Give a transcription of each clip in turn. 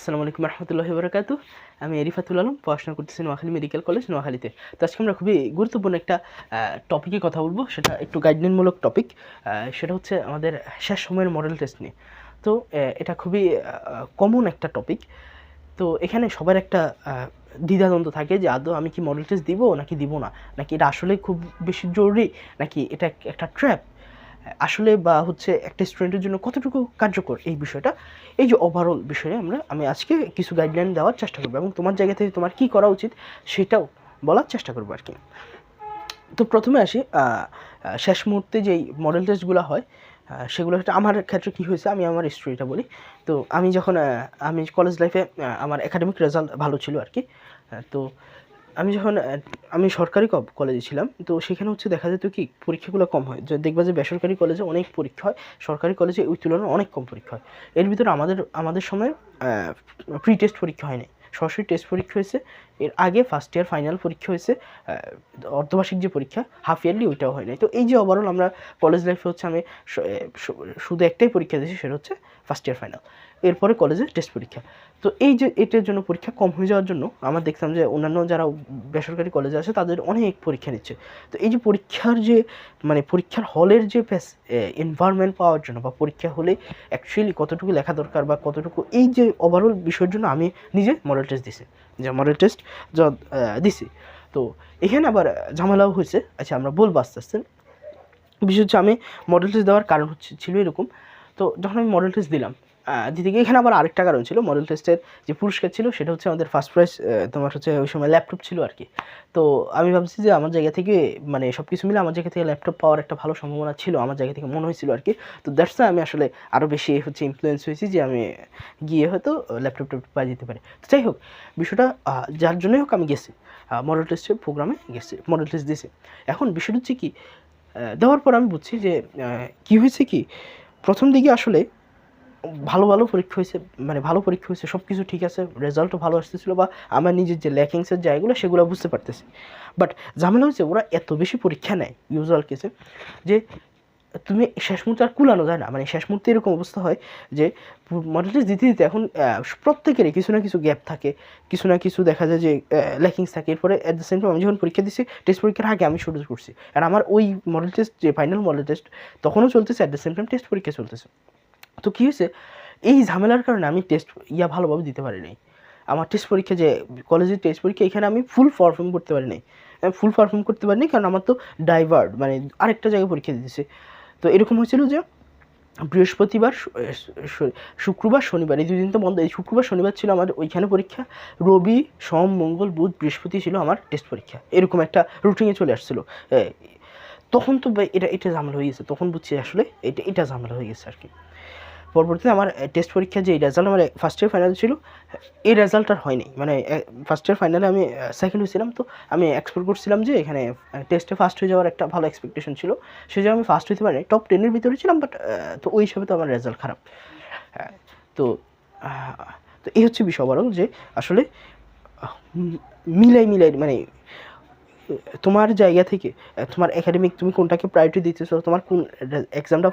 আসসালামু আলাইকুম রহমতুল্লাহ বরকাতু আমি এরিফাতুল আলম, পড়াশোনা করতেছি নোয়াখালী মেডিকেল কলেজ, নোয়াখালীতে। তো আজকে আমরা খুবই গুরুত্বপূর্ণ একটা টপিকে কথা বলব। সেটা একটু গাইডলাইনমূলক টপিক সেটা হচ্ছে আমাদের শেষ সময়ের মডেল টেস্ট নিয়ে। তো এটা খুবই কমন একটা টপিক তো এখানে সবার একটা দ্বিধাদ্বন্দ্ব থাকে যে, আদৌ আমি কি মডেল টেস্ট দিব নাকি দিব না? নাকি এটা আসলে খুব বেশি জরুরি? নাকি এটা একটা ট্র্যাপ আসলে বা হচ্ছে একটা স্টুডেন্টের জন্য কতটুকু কার্যকর এই বিষয়টা, এই যে ওভারঅল বিষয়ে আমরা, আমি আজকে কিছু গাইডলাইন দেওয়ার চেষ্টা করব এবং তোমার জায়গা থেকে তোমার কী করা উচিত সেটাও বলার চেষ্টা করব আর কি। তো প্রথমে আসি শেষ মুহূর্তে যেই মডেল টেস্টগুলো হয় সেগুলো হচ্ছে আমার ক্ষেত্রে কী হয়েছে, আমি আমার স্টোরিটা বলি। তো আমি যখন আমি কলেজ লাইফে আমার একাডেমিক রেজাল্ট ভালো ছিল আর কি। তো আমি যখন আমি সরকারি কলেজে ছিলাম, তো সেখানে হচ্ছে দেখা যেত কি, পরীক্ষাগুলো কম হয়। যে, দেখবা যে বেসরকারি কলেজে অনেক পরীক্ষা হয়, সরকারি কলেজে ওই তুলনায় অনেক কম পরীক্ষা হয়। এর ভিতরে আমাদের আমাদের সময় প্রি টেস্ট পরীক্ষা হয়নি। সরাসরি টেস্ট পরীক্ষা হয়েছে, এর আগে ফার্স্ট ইয়ার ফাইনাল পরীক্ষা হয়েছে অর্ধবার্ষিক যে পরীক্ষা হাফ ইয়ারলি ওইটাও হয় নাই তো এই যে ওভারঅল আমরা কলেজ লাইফে হচ্ছে আমি শুধু একটাই পরীক্ষা দিয়েছি, সেটা হচ্ছে ফার্স্ট ইয়ার ফাইনাল এরপরে কলেজে টেস্ট পরীক্ষা। তো এই যে এটার জন্য পরীক্ষা কম হয়ে যাওয়ার জন্য আমরা দেখতাম যে অন্যান্য যারা বেসরকারি কলেজে আছে, তাদের অনেক পরীক্ষা নিচ্ছে। তো এই যে পরীক্ষার যে মানে পরীক্ষার হলের যে এনভায়রনমেন্ট পাওয়ার জন্য বা পরীক্ষা হলে অ্যাকচুয়ালি কতটুকু লেখা দরকার বা কতটুকু, এই যে ওভারঅল বিষয়ের জন্য আমি নিজে মডেল টেস্ট দিছি। যে মডেল টেস্ট দিছি। তো এখানে আবার ঝামেলাও হয়েছে। আচ্ছা আমরা বলব আস্তে আস্তে। বিশেষ হচ্ছে আমি মডেল টেস্ট দেওয়ার কারণ হচ্ছে, ছিল এরকম। তো যখন আমি মডেল টেস্ট দিলাম গিয়ে এখানে আবার আরেকটা কারণ ছিল মডেল টেস্টের যে পুরস্কার ছিল, সেটা হচ্ছে আমাদের ফার্স্ট প্রাইজ তোমার হচ্ছে ওই সময় ল্যাপটপ ছিল আর কি। তো আমি ভাবছি যে আমার জায়গা থেকে মানে সব কিছু মিলে আমার জায়গা থেকে ল্যাপটপ পাওয়ার একটা ভালো সম্ভাবনা ছিল, আমার জায়গা থেকে মনে হয়েছিল আর কি। তো দ্যাটস আমি আসলে আরও বেশি হচ্ছে ইনফ্লুয়েন্স হয়েছি যে আমি গিয়ে হয়তো ল্যাপটপ ট্যাপটপ পাই যেতে পারি। তো যাই হোক, বিষয়টা যার জন্যই হোক আমি গেছি মডেল টেস্টের প্রোগ্রামে গেছি মডেল টেস্ট দিয়েছি। এখন বিষয়টা হচ্ছে কি দেওয়ার পর আমি বুঝছি যে কি হয়েছে কি, প্রথম দিকে আসলে ভালো ভালো পরীক্ষা হয়েছে মানে ভালো পরীক্ষা হয়েছে সব কিছু ঠিক আছে রেজাল্টও ভালো আসতেছিলো বা আমার নিজের যে ল্যাকিংসের জায়গাগুলো সেগুলো বুঝতে পারতেছি। বাট ঝামেলা হয়েছে, ওরা এত বেশি পরীক্ষা নেয় ইউজুয়াল কেসে যে তুমি শেষ মুহূর্তে আর কুলানো যায় না। মানে শেষ মুহূর্তে এরকম অবস্থা হয় যে মডেল টেস্ট দিতে দিতে এখন প্রত্যেকেরই কিছু না কিছু গ্যাপ থাকে, কিছু না কিছু দেখা যায় যে ল্যাকিংস থাকে। এরপরে অ্যাট দ্য সেম টাইম আমি যখন পরীক্ষা দিচ্ছি টেস্ট পরীক্ষার আগে আমি শুরু করছি। আর আমার ওই মডেল টেস্ট যে ফাইনাল মডেল টেস্ট তখনও চলতেছে at the same time test পরীক্ষা চলতেছে। তো কী হয়েছে? এই ঝামেলার কারণে আমি টেস্ট ইয়া ভালোভাবে দিতে পারি নাই আমার টেস্ট পরীক্ষা যে কলেজের টেস্ট পরীক্ষা, এখানে আমি ফুল পারফর্ম করতে পারি নাই ফুল পারফর্ম করতে পারিনি কারণ আমার তো ডাইভার্ট মানে আরেকটা জায়গায় পরীক্ষা দিতেছে। তো এরকম হয়েছিল যে, বৃহস্পতিবার শুক্রবার, শনিবার, এই দুই দিন তো বন্ধ। এই শুক্রবার, শনিবার ছিল আমার ওইখানে পরীক্ষা। রবি, সোম, মঙ্গল, বুধ, বৃহস্পতি ছিল আমার টেস্ট পরীক্ষা। এরকম একটা রুটিনে চলে আসছিল। তখন তো এটা এটা ঝামেলা হয়ে গেছে। তখন বুঝছি আসলে এটা এটা ঝামেলা হয়ে গেছে আর কি। পরবর্তীতে আমার টেস্ট পরীক্ষা যে রেজাল্ট আমার ফার্স্ট ইয়ার ফাইনাল ছিল এই রেজাল্ট আর হয়নি। মানে ফার্স্ট ইয়ার ফাইনালে আমি সেকেন্ড হয়েছিলাম তো আমি এক্সপেক্ট করছিলাম যে এখানে টেস্টে ফার্স্ট হয়ে যাওয়ার একটা ভালো এক্সপেকটেশন ছিল। সেই জন্য আমি ফার্স্ট হতে পারিনি। টপ টেনের ভিতরে ছিলাম বাট তো ওই হিসাবে তো আমার রেজাল্ট খারাপ। হ্যাঁ, তো তো এই হচ্ছে বিষয় বরং যে আসলে মিলাই মিলাই মানে তোমার জায়গা থেকে তোমার একাডেমিক তুমি কোনটাকে প্রায়োরিটি দিতেছো, তোমার কোন এক্সামটা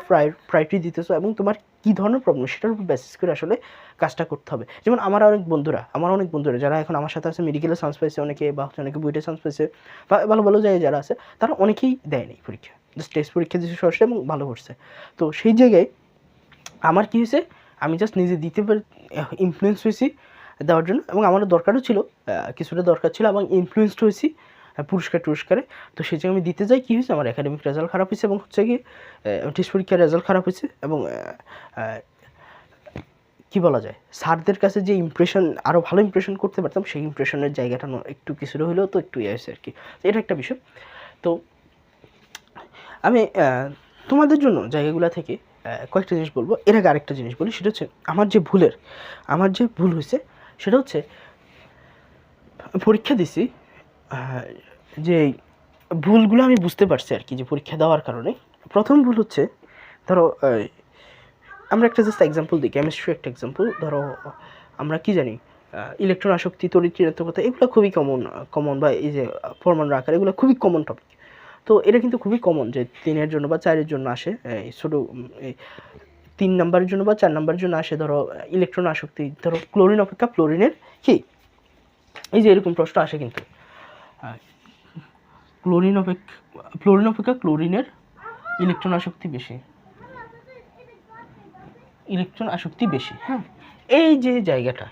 প্রায়োরিটি দিতেছো এবং তোমার কী ধরনের প্রবলেম সেটার উপর বেসিস করে আসলে কাজটা করতে হবে। যেমন আমার অনেক বন্ধুরা, আমার অনেক বন্ধুরা যারা এখন আমার সাথে আছে মেডিকেলে চান্স পাইছে অনেকে বা হচ্ছে অনেকে বুয়েটে চান্স পাইছে বা ভালো ভালো জায়গায় যারা আছে, তারা অনেকেই দেয়নি পরীক্ষা। জাস্ট টেস্ট পরীক্ষা দিয়েছে সরাসরি এবং ভালো করছে। তো সেই জায়গায় আমার কী হয়েছে, আমি জাস্ট নিজে দিতে পারি ইনফ্লুয়েন্স হয়েছি দেওয়ার জন্য এবং আমার দরকারও ছিল কিছুটা দরকার ছিল এবং ইনফ্লুয়েসড হয়েছি। পুরস্কার টুরস্কারে। তো সেই জায়গায় আমি দিতে যাই, কী হয়েছে? আমার একাডেমিক রেজাল্ট খারাপ হয়েছে এবং হচ্ছে কি টেস্ট পরীক্ষার রেজাল্ট খারাপ হয়েছে এবং কি বলা যায়? স্যারদের কাছে যে ইমপ্রেশন আরও ভালো ইমপ্রেশন করতে পারতাম, সেই ইমপ্রেশনের জায়গাটা একটু কিছুটা হলেও তো একটু ইয়ে হয়েছে আর কি এটা একটা বিষয়। তো আমি তোমাদের জন্য জায়গাগুলো থেকে কয়েকটা জিনিস বলব। এর আগে আরেকটা জিনিস বলি, সেটা হচ্ছে আমার যে ভুলের, আমার যে ভুল হয়েছে, সেটা হচ্ছে পরীক্ষা দিছি যে ভুলগুলো আমি বুঝতে পারছি আর কি, যে পরীক্ষা দেওয়ার কারণে। প্রথম ভুল হচ্ছে, ধরো আমরা একটা জাস্ট এক্সাম্পল দিই কেমিস্ট্রি একটা এক্সাম্পল ধরো, আমরা কি জানি ইলেকট্রন আসক্তি তড়িৎ ঋণাত্মকতা, এগুলো খুবই কমন কমন বা এই যে পরমাণু আকার, এগুলো খুবই কমন টপিক তো এটা কিন্তু খুবই কমন যে তিনের জন্য বা চারের জন্য আসে ছোটো তিন নাম্বারের জন্য বা চার নাম্বারের জন্য আসে, ধরো ইলেকট্রন আসক্তি ধরো ক্লোরিন অপেক্ষা ফ্লোরিনের কি? এই যে এরকম প্রশ্ন আসে কিন্তু। ক্লোরিন অপেক্ষা ফ্লোরিন অপেক্ষা ক্লোরিনের ইলেকট্রন আসক্তি বেশি। ইলেকট্রন আসক্তি বেশি হ্যাঁ? এই যে জায়গাটা,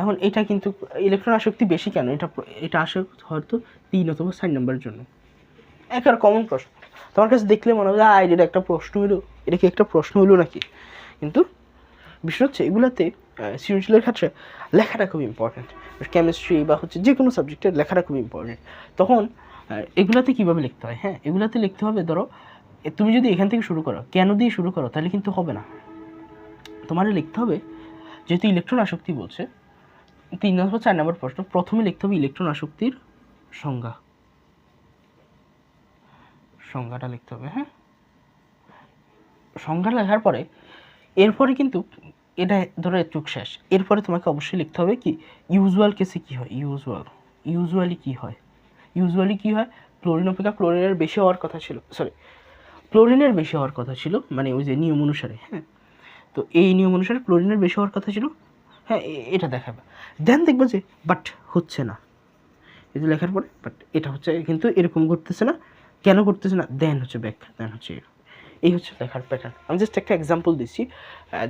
এখন এটা কিন্তু ইলেকট্রন আসক্তি বেশি কেন? এটা এটা আসে হয়তো তিন অথবা চার নম্বরের জন্য। একার কমন প্রশ্ন। তোমার কাছে দেখলে মনে হবে, আয়, এটা একটা প্রশ্ন হলো এটা কি একটা প্রশ্ন হলো নাকি? কিন্তু বিষয় হচ্ছে, এগুলাতে সৃজনশীলের ক্ষেত্রে লেখাটা খুব ইম্পর্ট্যান্ট কেমিস্ট্রি বা হচ্ছে যে কোনো সাবজেক্টের লেখাটা খুব ইম্পর্ট্যান্ট তখন এগুলাতে কীভাবে লিখতে হয়? হ্যাঁ এগুলাতে লিখতে হবে, ধরো তুমি যদি এখান থেকে শুরু করো, কেন দিয়ে শুরু করো, তাহলে কিন্তু হবে না। তোমার লিখতে হবে, যেহেতু ইলেকট্রন আসক্তি বলছে, তিন নম্বর চার নম্বর প্রশ্ন, প্রথমে লিখতে হবে ইলেকট্রন আসক্তির সংজ্ঞা। সংজ্ঞাটা লিখতে হবে হ্যাঁ? সংজ্ঞা লেখার পরে, এরপরে কিন্তু এটা ধরো চুক শেষ। এরপরে তোমাকে অবশ্যই লিখতে হবে কি ইউজুয়াল কেসে কি হয়? ইউজুয়াল ইউজুয়ালি কি হয়? ইউজুয়ালি কি হয়? ক্লোরিন অপেক্ষা ক্লোরিনের বেশি হওয়ার কথা ছিল সরি ক্লোরিনের বেশি হওয়ার কথা ছিল মানে ওই যে নিয়ম অনুসারে হ্যাঁ? তো এই নিয়ম অনুসারে ক্লোরিনের বেশি হওয়ার কথা ছিল হ্যাঁ এটা দেখাবে। দেন দেখবে যে বাট হচ্ছে না। এই লেখার পরে বাট এটা হচ্ছে, কিন্তু এরকম করতেছে না। কেন ঘটতেছে না? দেন হচ্ছে ব্যাখ্যা দেন হচ্ছে। এই হচ্ছে লেখার প্যাটার্ন আমি জাস্ট একটা এক্সাম্পল দিচ্ছি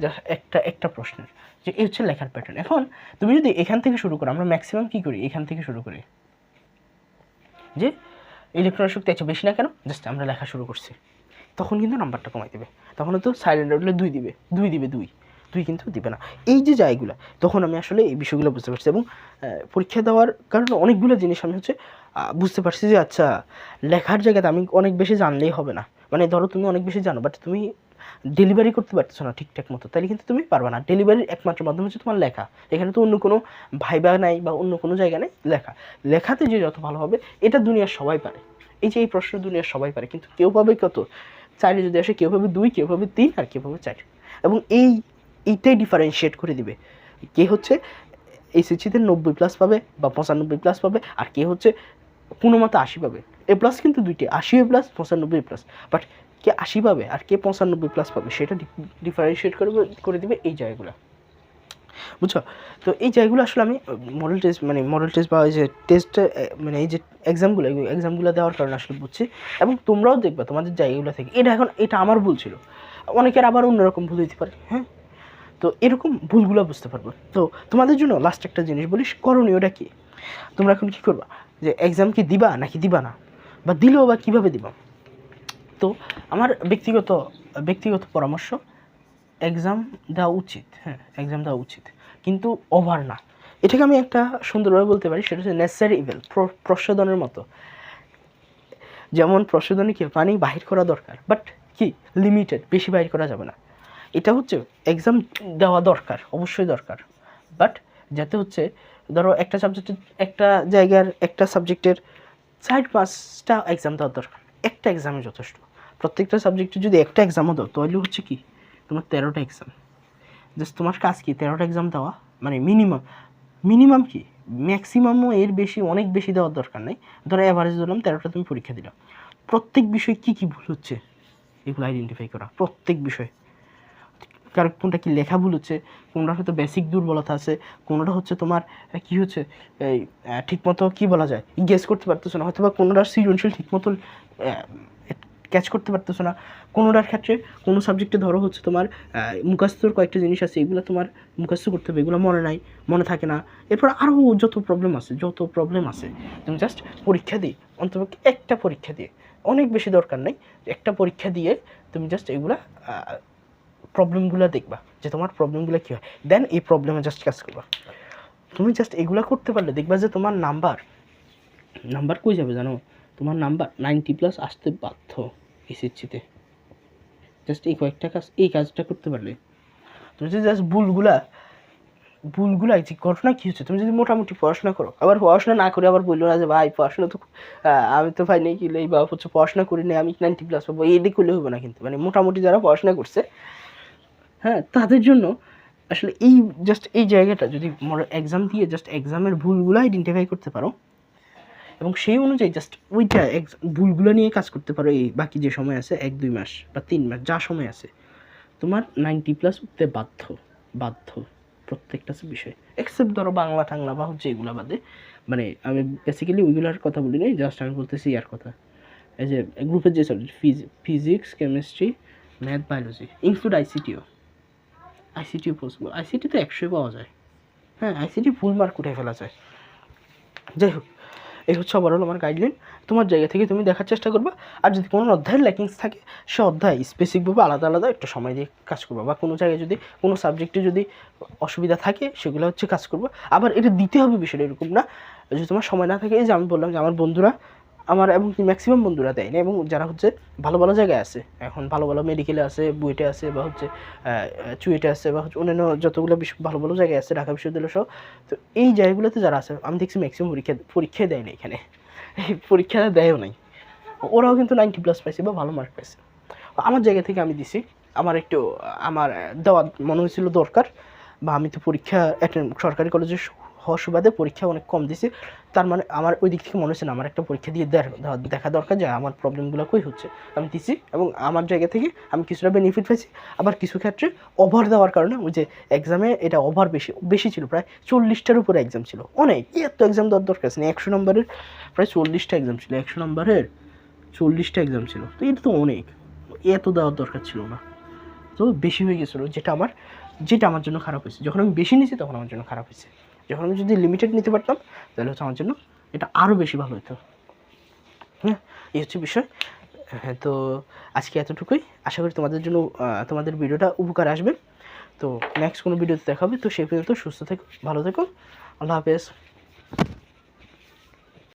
just একটা একটা প্রশ্নের, যে এই হচ্ছে লেখার প্যাটার্ন এখন তুমি যদি এখান থেকে শুরু করো, আমরা ম্যাক্সিমাম কী করি? এখান থেকে শুরু করি। যে ইলেকট্রন শক্তি আছে বেশি না কেন? জাস্ট আমরা লেখা শুরু করছি। তখন কিন্তু নাম্বারটা কমাই দেবে। তখন তো সাইলেন্ট উঠলে দুই দিবে। দুই দিবে দুই। দুই কিন্তু দিবে না। এই যে জায়গাগুলো, তখন আমি আসলে এই বিষয়গুলো বুঝতে পারছি এবং পরীক্ষা দেওয়ার কারণে অনেকগুলো জিনিস আমি হচ্ছে বুঝতে পারছি যে আচ্ছা লেখার জায়গাতে আমি অনেক বেশি জানলেই হবে না। মানে ধরো তুমি অনেক বেশি জানো বাট তুমি ডেলিভারি করতে পারতেছো না ঠিকঠাক মতো তাহলে কিন্তু তুমি পারবে না। ডেলিভারির একমাত্র মাধ্যম হচ্ছে তোমার লেখা। এখানে তো অন্য কোনো ভাইবা নাই বা অন্য কোনো জায়গা নেই, লেখা। লেখাতে যে যত ভালো হবে, এটা দুনিয়ার সবাই পারে। এই যে এই প্রশ্ন দুনিয়ার সবাই পারে, কিন্তু কেউ পাবে কত? চাইলে যদি আসে কেউ পাবে দুই, কেউ পাবে তিন, আর কেউ পাবে চার। এবং এই, এইটাই ডিফারেন্সিয়েট করে দিবে। কে হচ্ছে এসএসসিতে নব্বই প্লাস পাবে বা পঁচানব্বই প্লাস পাবে, আর কে হচ্ছে কোনো মতো আশি পাবে। এ প্লাস কিন্তু দুইটি আশি এ প্লাস পঁচানব্বই প্লাস বাট কে আশি পাবে আর কে পঁচানব্বই প্লাস পাবে, সেটা ডিফারেন্সিয়েট করে করে দিবে এই জায়গাগুলো। বুঝছ? তো এই জায়গাগুলো আসলে আমি মডেল টেস্ট মানে মডেল টেস্ট বা ওই যে টেস্ট মানে এই যে এক্সামগুলো এই এক্সামগুলো দেওয়ার কারণে আসলে বুঝছি। এবং তোমরাও দেখবে, তোমাদের জায়গাগুলো থেকে, এটা এখন, এটা আমার ভুল ছিল। অনেকের আবার অন্যরকম ভুল হইতে পারে হ্যাঁ? তো এরকম ভুলগুলো বুঝতে পারব। তো তোমাদের জন্য লাস্ট একটা জিনিস বলিস, করণীয়টা কি? তোমরা এখন কী করবা? যে এক্সাম কি দিবা নাকি দিবা না? বা দিলেও বা কীভাবে দিবা তো আমার ব্যক্তিগত ব্যক্তিগত পরামর্শ এক্সাম দেওয়া উচিত হ্যাঁ এক্সাম দেওয়া উচিত, কিন্তু ওভার না। এটাকে আমি একটা সুন্দরভাবে বলতে পারি, সেটা হচ্ছে নেসেসারি ইভেল প্রসাধনের মতো। যেমন প্রসাধনে কি, পানি বাহির করা দরকার বাট কি লিমিটেড বেশি বাহির করা যাবে না। এটা হচ্ছে এক্সাম দেওয়া দরকার, অবশ্যই দরকার বাট যাতে হচ্ছে, ধরো একটা সাবজেক্টের একটা জায়গার একটা সাবজেক্টের চার, পাঁচটা এক্সাম দেওয়ার দরকার। একটা এক্সামে যথেষ্ট। প্রত্যেকটা সাবজেক্টে যদি একটা এক্সামও দাও, তাহলে হচ্ছে কি? তোমার তেরোটা এক্সাম জাস্ট তোমার কাজ কি? তেরোটা এক্সাম দেওয়া? মানে মিনিমাম মিনিমাম কি? ম্যাক্সিমামও এর বেশি, অনেক বেশি দেওয়ার দরকার নেই। ধরো অ্যাভারেজ ধরলাম, তেরোটা তুমি পরীক্ষা দিলাম প্রত্যেক বিষয়ে কী কী ভুল হচ্ছে? এগুলো আইডেন্টিফাই করা। প্রত্যেক বিষয়। কারণ কোনটা কি লেখা ভুল হচ্ছে কোনটা হয়তো বেসিক দুর্বলতা আছে কোনোটা হচ্ছে তোমার কি হচ্ছে এই ঠিকমতো কি বলা যায় গেস করতে পারতেছো না হয়তো বা কোনোটার সৃজনশীল ঠিকমতো ক্যাচ করতে পারতেছো না। কোনোটার ক্ষেত্রে কোনো সাবজেক্টে ধরো হচ্ছে তোমার আহ, মুখস্থর কয়েকটা জিনিস আছে এগুলো তোমার মুখস্থ করতে হবে এগুলো মনে নাই মনে থাকে না। এরপর আরও যত প্রবলেম আছে যত প্রবলেম আছে তুমি জাস্ট পরীক্ষা দিই অন্তত একটা পরীক্ষা দিয়ে অনেক বেশি দরকার নেই একটা পরীক্ষা দিয়ে তুমি জাস্ট এগুলা প্রবলেমগুলো দেখবা, যে তোমার প্রবলেমগুলো কী হয়? দেন এই প্রবলেমে জাস্ট কাজ করবা। তুমি জাস্ট এগুলো করতে পারলে, দেখবা যে তোমার নাম্বার নাম্বার কই যাবে জানো? তোমার নাম্বার নাইনটি প্লাস আসতে বাধ্য এসএসসিতে জাস্ট এই কয়েকটা কাজ, এই কাজটা করতে পারলে। তুমি যদি জাস্ট ভুলগুলা ভুলগুলা যে ঘটনা কী হচ্ছে, তুমি যদি মোটামুটি পড়াশোনা করো, আবার পড়াশোনা না করে আবার বলল না যে, ভাই, পড়াশোনা তো আমি তো ভাই নেই কি এই বা হচ্ছে পড়াশোনা করি না আমি নাইনটি প্লাস পাবো এডি করলে হবে না কিন্তু। মানে মোটামুটি যারা পড়াশোনা করছে হ্যাঁ তাদের জন্য আসলে এই জাস্ট এই জায়গাটা যদি এক্সাম দিয়ে জাস্ট এক্সামের ভুলগুলো আইডেন্টিফাই করতে পারো এবং সেই অনুযায়ী জাস্ট ওইটা ভুলগুলো নিয়ে কাজ করতে পারো এই বাকি যে সময় আছে, এক, দুই মাস বা তিন মাস, যা সময় আছে, তোমার নাইনটি প্লাস উঠতে বাধ্য বাধ্য প্রত্যেকটা বিষয়। এক্সেপ্ট ধরো বাংলা টাংলা বা হচ্ছে এগুলো বাদে। মানে আমি বেসিক্যালি ওইগুলোর কথা বলি নাই জাস্ট আমি বলতেছি ইয়ার কথা। এই যে গ্রুপের যে subject physics chemistry math biology include আইসিটিও আইসিটিও পসিবল আইসিটি তো একশোই পাওয়া যায়। হ্যাঁ আইসিটি ফুল মার্ক উঠে ফেলা যায়। যাই হোক, এই হচ্ছে ওভারঅল আমার গাইডলাইন তোমার জায়গা থেকে তুমি দেখার চেষ্টা করবা। আর যদি কোনো অধ্যায়ের ল্যাকিংস থাকে, সে অধ্যায় স্পেসিফিকভাবে আলাদা আলাদা একটু সময় দিয়ে কাজ করবা। বা কোনো জায়গায় যদি কোনো সাবজেক্টে যদি অসুবিধা থাকে, সেগুলো হচ্ছে কাজ করবা। আবার এটা দিতে হবে বিষয়টা এরকম না। যদি তোমার সময় না থাকে, এই যে আমি বললাম যে আমার বন্ধুরা আমার এবং কি ম্যাক্সিমাম বন্ধুরা দেয় না এবং যারা হচ্ছে ভালো ভালো জায়গায় আছে, এখন ভালো ভালো মেডিকেলে আছে, বুয়েটে আছে বা হচ্ছে চুয়েটে আছে বা হচ্ছে অন্যান্য যতগুলো বিশ্ব- ভালো ভালো জায়গায় আছে, ঢাকা বিশ্ববিদ্যালয় সহ, তো এই জায়গাগুলোতে যারা আছে, আমি দেখছি ম্যাক্সিমাম পরীক্ষা, পরীক্ষাই দেয় না এখানে। এই পরীক্ষা দেয়ও নাই। ওরাও কিন্তু নাইনটি প্লাস পাইছে বা ভালো মার্ক পাইছে। আমার জায়গা থেকে আমি দিছি। আমার একটু, আমার দেওয়া মনে হয়েছিল দরকার বা আমি তো পরীক্ষা অ্যাটেন্ড সরকারি কলেজে হওয়ার সুবাদে পরীক্ষা অনেক কম দিছি। তার মানে আমার ওই দিক থেকে মনে হচ্ছে না, আমার একটা পরীক্ষা দিয়ে দেখ- দরকার যে আমার প্রবলেমগুলো কই হচ্ছে। আমি দিছি এবং আমার জায়গা থেকে আমি কিছুটা বেনিফিট পাইছি আবার কিছু ক্ষেত্রে ওভার দেওয়ার কারণে ওই যে এক্সামে এটা ওভার বেশি বেশি ছিল, প্রায় চল্লিশটার উপরে এক্সাম ছিল। অনেক এত এক্সাম দেওয়ার দরকার নেই একশো নম্বরের প্রায় চল্লিশটা এক্সাম ছিল, একশো নম্বরের চল্লিশটা এক্সাম ছিল। তো এটা তো অনেক, এত দেওয়ার দরকার ছিল না। তো বেশি হয়ে গেছিল, যেটা আমার যেটা আমার জন্য খারাপ হয়েছে। যখন আমি বেশি নিয়েছি তখন আমার জন্য খারাপ হয়েছে। যখন আমি যদি লিমিটেড নিতে পারতাম, তাহলে হচ্ছে আমার জন্য এটা আরও বেশি ভালো হতো। হ্যাঁ এই হচ্ছে বিষয়। হ্যাঁ তো আজকে এতটুকুই। আশা করি তোমাদের জন্য তোমাদের ভিডিওটা উপকার আসবে। তো নেক্সট কোনো ভিডিওতে দেখা হবে তো সেই পর্যন্ত সুস্থ থেকো, ভালো থেকো। আল্লাহ হাফেজ।